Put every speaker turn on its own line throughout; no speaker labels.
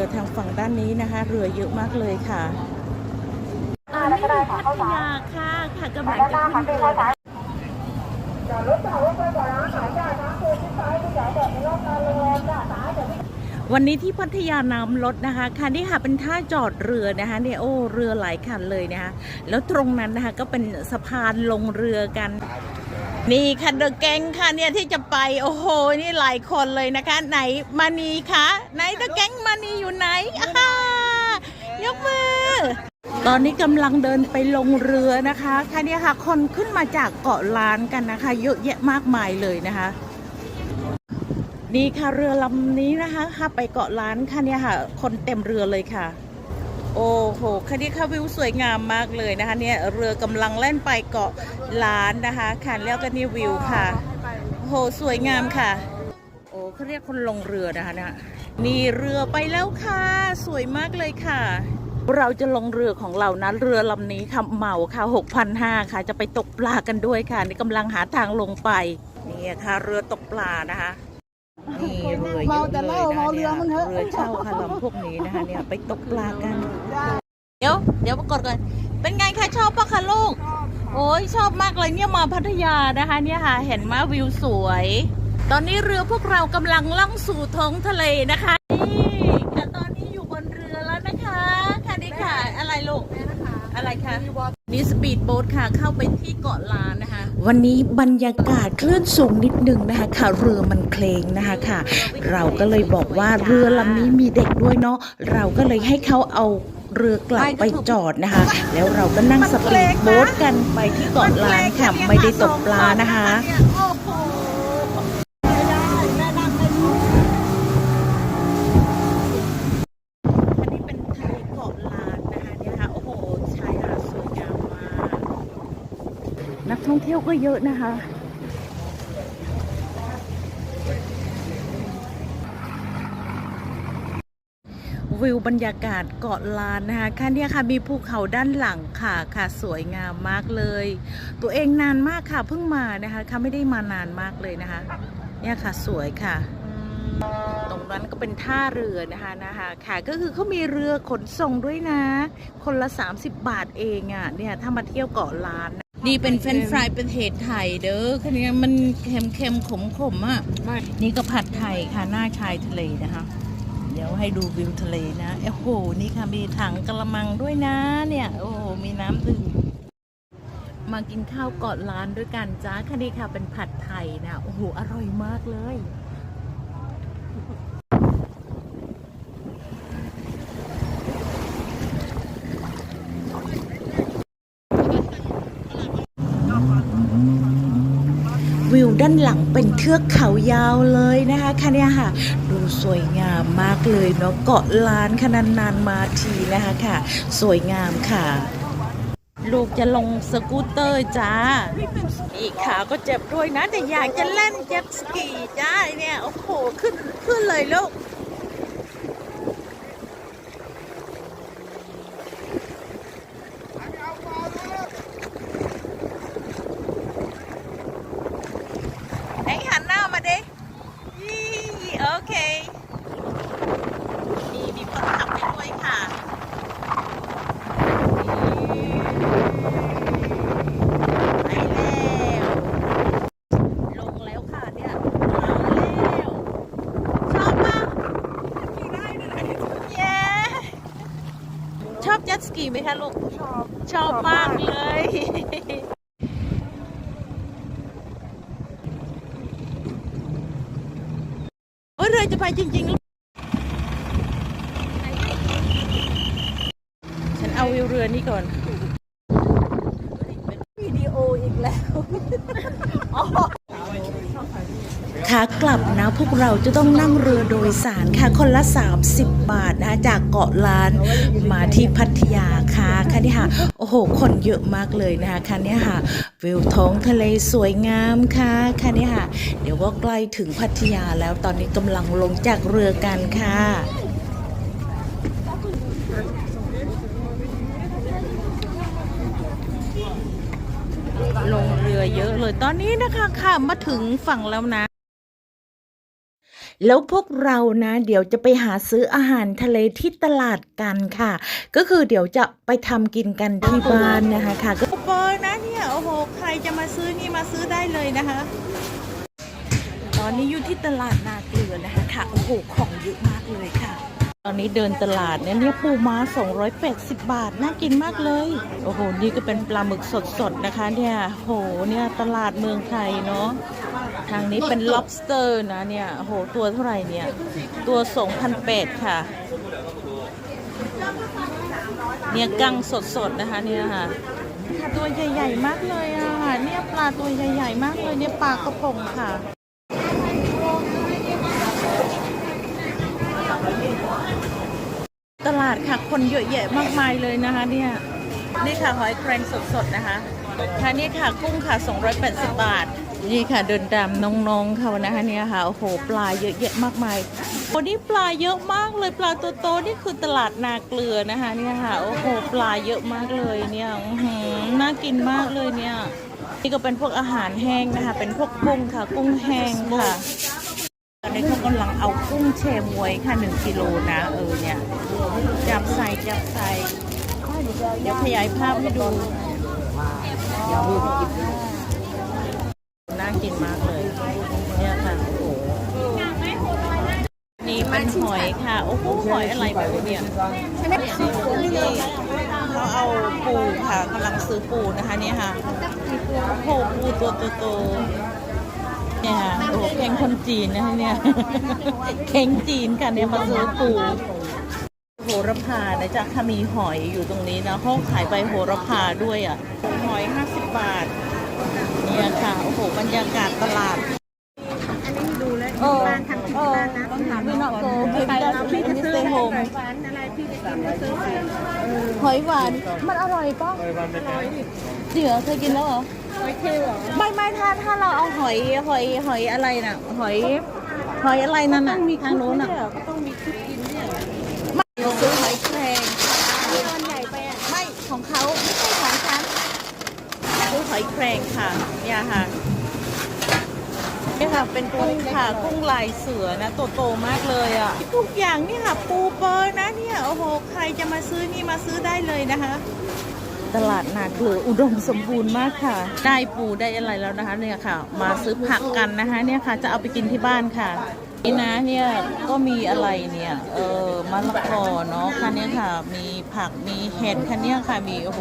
รือทางฝั่งด้านนี้นะคะ เรือเยอะมากเลยค่ะอันนี้คือพัทยาค่ะค่ะกำลังจะขึ้นเรือวันนี้ที่พัทยาน้ำลดนะคะค่ะนี่ค่ะเป็นท่าจอดเรือนะคะเนี่ยโอ้เรือหลายคันเลยนะคะแล้วตรงนั้นนะคะก็เป็นสะพานลงเรือกัน นี่ค่ะเดอะแกงค่ะเนี่ยที่จะไปโอ้โหนี่หลายคนเลยนะคะ ไหนมานีคะไหนเดอะแกงมานีอยู่ไหนอ่ายกมือ ตอนนี้กำลังเดินไปลงเรือนะคะค่ะเนี่ยค่ะคนขึ้นมาจากเกาะล้านกันนะคะ เยอะแยะมากมายเลยนะคะ นี่ค่ะเรือลำนี้นะคะค่ะไปเกาะล้านค่ะเนี่ยค่ะ คนเต็มเรือเลยค่ะ โอ้โหคันนี้ค่ะวิวสวยงามมากเลยนะคะเนี่ยเรือกำลังแล่นไปเกาะล้านนะคะค่ะแล้วก็นี่วิวค่ะโอ้โหสวยงามค่ะ โอ้เขาเรียกคนลงเรือนะคะเนี่ยนี่เรือไปแล้วค่ะ สวยมากเลยค่ะ เราจะลงเรือของเรานะเรือลำนี้ค่ะเหมาค่ะ6,500ค่ะ จะไปตกปลากันด้วยค่ะ นี่กำลังหาทางลงไปนี่ค่ะเรือตกปลานะคะ นี่เรือเยอะเลยนะเนี่ยเรือเช่าค่ะลำพวกนี้นะคะเนี่ยไปตกปลากัน เดี๋ยวเดี๋ยวกดก่อน เป็นไงคะชอบปะคะลูก โอ้ยชอบมากเลยเนี่ยมาพัทยานะคะ เนี่ยค่ะ เห็นมาวิวสวย ตอนนี้เรือพวกเรากำลังล่องสู่ท้องทะเลนะคะนี่ค่ะตอนนี้อยู่บนเรือแล้วนะคะค่ะนี่ค่ะ อะไรลูกอะไรคะนี่ สปีดโบ๊ทค่ะ เข้าไปที่เกาะล้านนะคะ วันนี้บรรยากาศคลื่นสูงนิดนึงนะคะค่ะ เรือมันเคลงนะคะค่ะ เราก็เลยบอกว่าเรือลำนี้มีเด็กด้วยเนาะเราก็เลยให้เขาเอาเรือกลับไปจอดนะคะ แล้วเราก็นั่งสปีดโบ๊ทกันไปที่เกาะล้านค่ะ ไม่ได้ตกปลานะคะ อันนี้เป็นทะเลเกาะล้านนะคะเนี่ยค่ะ โอ้โห ชายหาดสวยงามมาก นัก ท่องเที่ยวก็เยอะนะคะ วิวบรรยากาศเกาะลานนะคะค่ะเนี่ยค่ะมีภูเขาด้านหลังค่ะค่ะสวยงามมากเลย ตัวเองนานมากค่ะเพิ่งมานะคะค่ะไม่ได้มานานมากเลยนะคะ เนี่ยค่ะสวยค่ะตรงนั้นก็เป็นท่าเรือนะคะนะคะ ค่ะก็คือเขามีเรือขนส่งด้วยนะ คนละ 30 บาทเองอะเนี่ยถ้ามาเที่ยวเกาะล้าน นะนี่เป็นเฟรนช์ฟรายเป็นเห็ดไทยเด้อคันนี้มันเค็มเค็มขมขมๆอะนี่ก็ผัดไทยค่ะหน้าชายทะเลนะคะ เดี๋ยวให้ดูวิวทะเลนะโอ้โห นี่ค่ะมีถังกระมังด้วยนะเนี่ย โอ้โห มีน้ำดื่มมากินข้าวเกาะล้านด้วยกันจ้าคันนี้ค่ะเป็นผัดไทยนะ โอ้โห อร่อยมากเลย ด้านหลังเป็นเทือกเขายาวเลยนะคะค่ะเนี่ยค่ะ ดูสวยงามมากเลยเนาะเกาะล้านขนาดนานมาทีนะคะค่ะ สวยงามค่ะ ลูกจะลงสกูตเตอร์จ้า อีกขาก็เจ็บด้วยนะ แต่อยากจะเล่นเจ็ตสกีจ้าเนี่ย โอ้โห ขึ้นขึ้นเลยลูก ไอ้หันหน้ามาดิยี่โอเค นี่มีคนขับไปด้วยค่ะไปแล้ว ลงแล้วค่ะเนี่ยมาแล้ว ชอบปะเย้ชอบเจ็ตสกีไหม คะลูก ชอบ ชอบมากเลย โอ้ยเรือจะไปจริง ๆ ฉันเอาวิวเรือนี้ก่อนดีโออีกแล้ว ขา กลับนะพวกเราจะต้องนั่งเรือโดยสารค่ะ คนละ 30 บาทนะคะจากเกาะล้านมาที่พัทยาค่ะค่ะนี่ค่ะโอ้โห คนเยอะมากเลยนะคะค่ะนี่ค่ะวิวท้องทะเลสวยงามค่ะค่ะนี่ค่ะ เดี๋ยวก็ใกล้ถึงพัทยาแล้วตอนนี้กำลังลงจากเรือกันค่ะลงเรือเยอะเลยตอนนี้นะคะค่ะมาถึงฝั่งแล้วนะ แล้วพวกเรานะเดี๋ยวจะไปหาซื้ออาหารทะเลที่ตลาดกันค่ะ ก็คือเดี๋ยวจะไปทำกินกันที่บ้านนะคะค่ะก็ปอนะเนี่ยโอ้โหใครจะมาซื้อนี่มาซื้อได้เลยนะคะ ตอนนี้อยู่ที่ตลาดนาเกลือนะคะค่ะโอ้โหของเยอะมากเลยค่ะ อนนี้เดินตลาดเนี่ยเนี่ยปูม้า 280 บาท น่ากินมากเลย โอ้โห นี่ก็เป็นปลาหมึกสดๆ นะคะเนี่ยโห เนี่ยตลาดเมืองไทยเนาะ ทางนี้เป็น lobster นะเนี่ยโห ตัวเท่าไหร่เนี่ย ตัว2,008ค่ะ เนี่ยกั้งสดๆ นะคะเนี่ยค่ะค่ะ ตัวใหญ่ๆ มากเลยอะ เนี่ยปลาตัวใหญ่ๆ มากเลย เนี่ยปลากระพงค่ะ ตลาดค่ะ คนเยอะแยะมากมายเลยนะคะเนี่ยนี่ค่ะหอยแครงสดๆนะคะค่ะนี่ค่ะกุ้งค่ะ 280 บาท นี่ค่ะเดินตามน้องๆเขานะคะเนี่ยค่ะโอ้โหปลาเยอะแยะมากมายวันนี้ปลาเยอะมากเลยปลาตัวโตนี่คือตลาดนาเกลือนะคะเนี่ยค่ะโอ้โหปลาเยอะมากเลยเนี่ยหือน่ากินมากเลยเนี่ยนี่ก็เป็นพวกอาหารแห้งนะคะ เป็นพวกกุ้งค่ะ กุ้งแห้งค่ะ กำลังเอากุ้งเชมวยค่ะหนึ่งกิโลนะเออเนี่ย จับใส่จับใส่เดี๋ยวขยายภาพให้ดูน่ากินมากเลย เนี่ยค่ะโอ้โหนี่เป็นหอยค่ะ โอ้โหหอยอะไรแบบเนี่ยนี่เขาเอาปูค่ะกำลังซื้อปูนะคะเนี่ยค่ะโอ้โหปูตัวโตๆ เนี่ยค่ะโอ้โหแข่งคนจีนนะคะเนี่ยแข่งจีนค่ะเนี่ยมาซื้อปูโหระพานะจ๊ะค่ะมีหอยอยู่ตรงนี้นะเขาขายใบโหระพาด้วยอะหอย 50 บาท เนี่ยค่ะ โอ้โห บรรยากาศตลาด
อันนี้ดูแล้ว
เอ
ที่
อ
บ้านทำที่
เออ
บ้านนะต้องถาม
พี่นอกโก
ไปแล้วพี่จะซื้อ
stay
ให้
home
หวานอะไรพี่จะกินก็ซื้อไป
หอยหวาน มันอร่อยป่ะเสือเคยกินแล้วเหรอ
หอยเทลเหรอ
ไม่ถ้าถ้าเราเอาหอยหอยหอยอะไรน่ะ หอย หอยอะไรนั่นน่ะทางโน้นน่ะ
ก็ต้องมีชุดกินเนี่ย
ไม่เราซื้อหอยแครง
ตอนใหญ่ไปอะ
ไม่ของเขาไม่ใช่ของฉันซื้อหอยแครงค่ะเนี่ยค่ะนี่ค่ะเป็นกุ้งค่ะกุ้งลายเสือนะโตๆมากเลยอะทุกอย่างนี่ค่ะปูเปอร์นะเนี่ยโอ้โหใครจะมาซื้อนี่มาซื้อได้เลยนะคะ ตลาดนาเกลืออุดมสมบูรณ์มากค่ะ ได้ปูได้อะไรแล้วนะคะเนี่ยค่ะ มาซื้อผักกันนะคะเนี่ยค่ะ จะเอาไปกินที่บ้านค่ะนี่นะเนี่ยก็มีอะไรเนี่ยเออมะละกอเนาะค่ะเนี่ยค่ะ มีผักมีเห็ดค่ะเนี่ยค่ะมีโอ้โห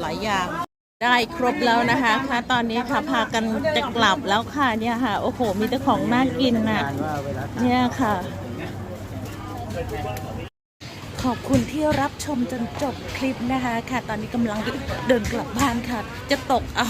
หลายอย่างได้ครบแล้วนะคะค่ะตอนนี้ค่ะพากันจะกลับแล้วค่ะเนี่ยค่ะ โอ้โห มีแต่ของน่ากินน่ะเนี่ยค่ะ ขอบคุณที่รับชมจนจบคลิปนะคะ ค่ะ ตอนนี้กำลังเดินกลับบ้านค่ะ จะตกเอา